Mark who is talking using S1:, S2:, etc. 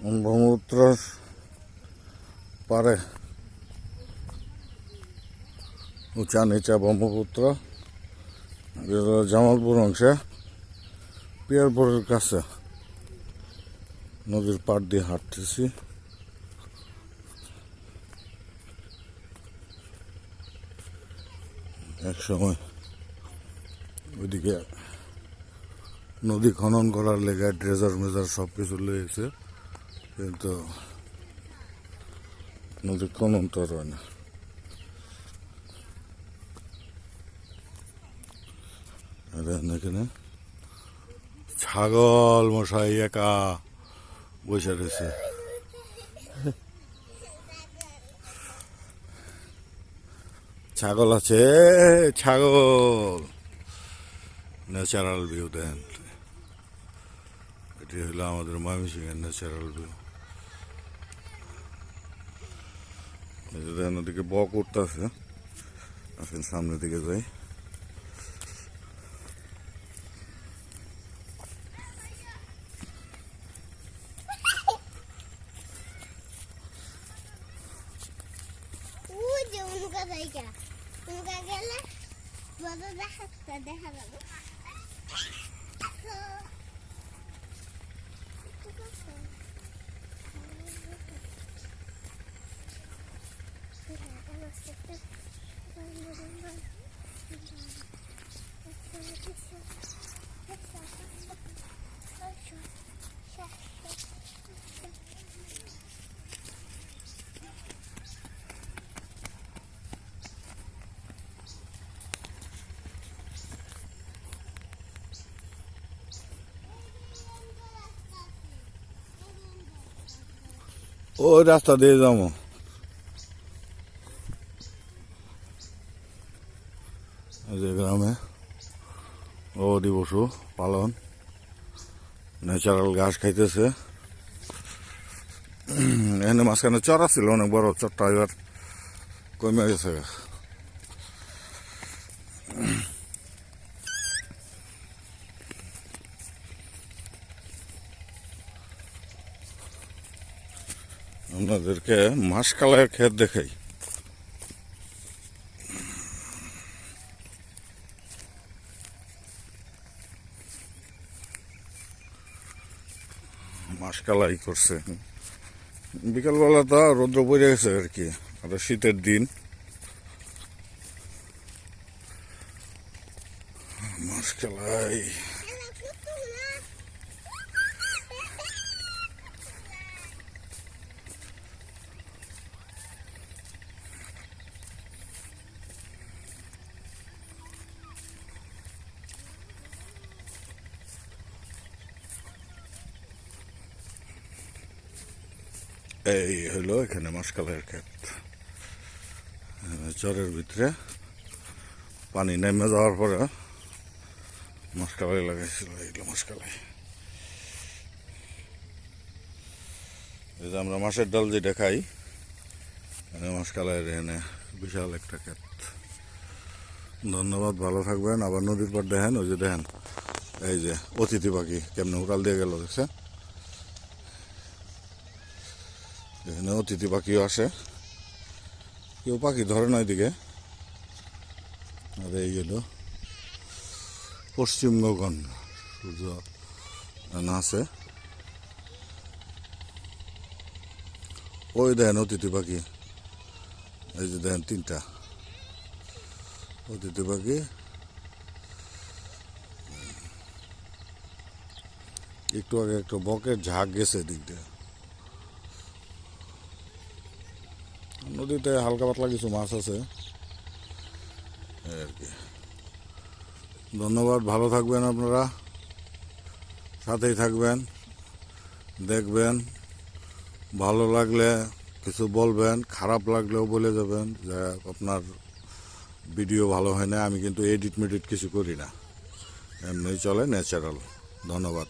S1: ব্রহ্মপুত্র পারে। উঁচা নিচা ব্রহ্মপুত্র। জামালপুর অংশে। পিয়ারপুরের কাছে। নদীর পাড় দিয়ে হাঁটতেছি। এক সময় ওইদিকে নদী খনন করার লেগে ড্রেজার মেজার সব কিছু লেগেছে। কিন্তু নদী খনন তো আর হয় না। এখানে ছাগল মশাই একা বসে রয়েছে। ছাগল আছে, ছাগল। ন্যাচারাল ভিউ দেন। এটি হলো আমাদের ময়মনসিংহের ন্যাচারাল ভিউ। এই যে দেখেন ওদিকে বক উঠতেছে। আসেন সামনের দিকে যাই।
S2: দেখা যাবে।
S1: ওই রাস্তা দিয়ে যাব এই যে গ্রামে গবাদি পশু পালন। ন্যাচারাল ঘাস খাইতেছে। এখানে মাঝখানে চর ছিল অনেক বড় চরটা এবার কমে গেছে। আপনাদেরকে মাসকালের ক্ষেত দেখাই। মাসকালাই করছে। বিকালবেলা তো রৌদ্র পড়ে গেছে আর কি আর শীতের দিন। মাসকালাই এই হলো এখানে মাসকালের ক্ষেত চরের ভিতরে পানি নেমে যাওয়ার পরে মাসকালাই লাগাইছিল এইগুলো মাসকালাই এই যে আমরা মাছের ডাল যেটা খাই এখানে মাসকালাইয়ের এখানে বিশাল একটা ক্ষেত। ধন্যবাদ, ভালো থাকবেন। আবার নদীর পর দেখেন, ওই যে দেখেন, এই যে অতিথি পাখি কেমনে উড়াল দিয়ে গেল দেখছে এখানে অতিথি পাখিও আসে। কেউ পাখি ধরে না এদিকে। আর এই হলো পশ্চিম গগন। সূর্য আছে। ওই দেখেন অতিথি পাখি। এই যে দেখেন তিনটা। অতিথি পাখি। একটু আগে একটা বকের ঝাঁক গেছে এদিক দিয়ে নদীতে হালকা পাতলা কিছু মাছ আছে। আর কি। ধন্যবাদ, ভালো থাকবেন আপনারা। সাথেই থাকবেন, দেখবেন, ভালো লাগলে কিছু বলবেন, খারাপ লাগলেও বলে যাবেন যে আপনার ভিডিও ভালো হয় না, আমি কিন্তু এডিট মেডিট কিছু করি না। এমনি চলে ন্যাচারাল ধন্যবাদ।